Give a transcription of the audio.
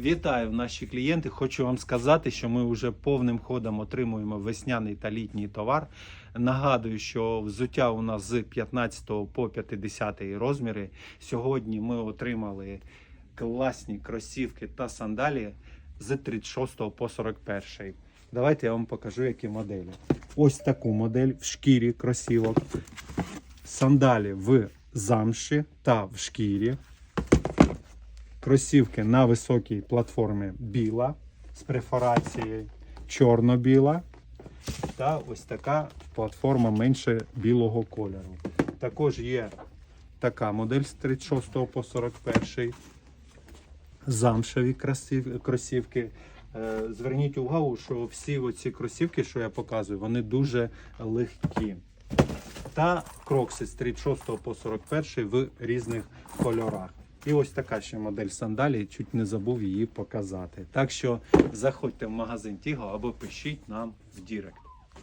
Вітаю наші клієнти. Хочу вам сказати, що ми вже повним ходом отримуємо весняний та літній товар. Нагадую, що взуття у нас з 15 по 50 розміри. Сьогодні ми отримали класні кросівки та сандалі з 36 по 41. Давайте я вам покажу, які моделі. Ось таку модель в шкірі кросівок. Сандалі в замші та в шкірі. Кросівки на високій платформі біла з перфорацією чорно-біла. Та ось така платформа менше білого кольору. Також є така модель з 36 по 41. Замшеві кросівки. Е, Зверніть увагу, що всі оці кросівки, що я показую, вони дуже легкі. Та крокси з 36 по 41 в різних кольорах. І ось така ще модель сандалій, чуть не забув її показати. Так що заходьте в магазин Тіго або пишіть нам в Дірект.